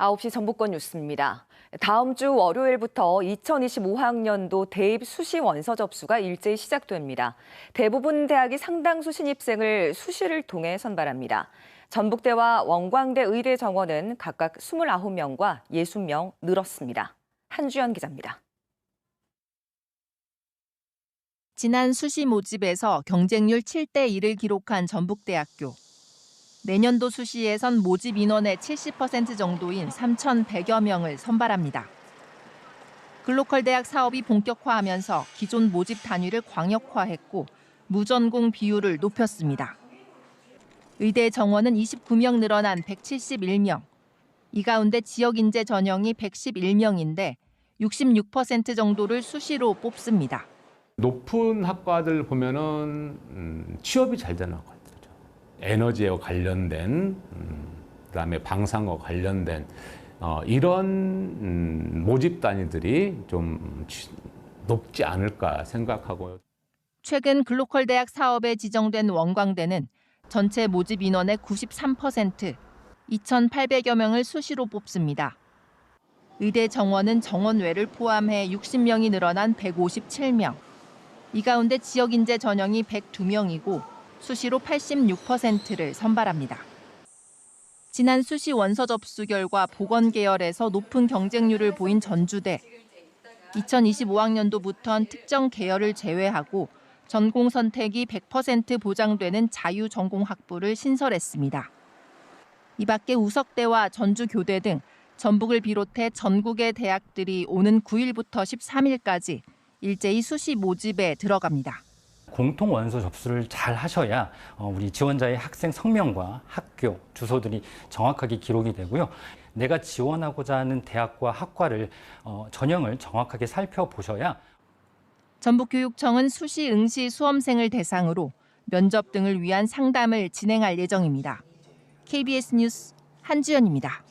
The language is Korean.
9시 전북권 뉴스입니다. 다음 주 월요일부터 2025학년도 대입 수시 원서 접수가 일제히 시작됩니다. 대부분 대학이 상당수 신입생을 수시를 통해 선발합니다. 전북대와 원광대 의대 정원은 각각 29명과 60명 늘었습니다. 한주연 기자입니다. 지난 수시 모집에서 경쟁률 7대 1을 기록한 전북대학교. 내년도 수시에선 모집 인원의 70% 정도인 3,100여 명을 선발합니다. 글로컬 대학 사업이 본격화하면서 기존 모집 단위를 광역화했고 무전공 비율을 높였습니다. 의대 정원은 29명 늘어난 171명. 이 가운데 지역 인재 전형이 111명인데 66% 정도를 수시로 뽑습니다. 높은 학과들 보면은 음, 취업이 잘 되는 학과들이죠. 에너지와 관련된, 음, 그다음에 방산과 관련된 어, 이런 음, 모집 단위들이 좀 취- 높지 않을까 생각하고요. 최근 글로컬 대학 사업에 지정된 원광대는 전체 모집 인원의 93%, 2,800여 명을 수시로 뽑습니다. 의대 정원은 정원외를 포함해 60명이 늘어난 157명. 이 가운데 지역 인재 전형이 102명이고 수시로 86%를 선발합니다. 지난 수시 원서 접수 결과 보건 계열에서 높은 경쟁률을 보인 전주대. 2025학년도부턴 특정 계열을 제외하고 전공 선택이 100% 보장되는 자유 전공 학부를 신설했습니다. 이 밖에 우석대와 전주교대 등 전북을 비롯해 전국의 대학들이 오는 9일부터 13일까지 일제히 수시 모집에 들어갑니다. 공통 원서 접수를 잘 하셔야 어, 우리 지원자의 학생 성명과 학교 주소들이 정확하게 기록이 되고요. 내가 지원하고자 하는 대학과 학과를 어, 전형을 정확하게 살펴보셔야 전북교육청은 수시 응시 수험생을 대상으로 면접 등을 위한 상담을 진행할 예정입니다. KBS 뉴스 한주연입니다.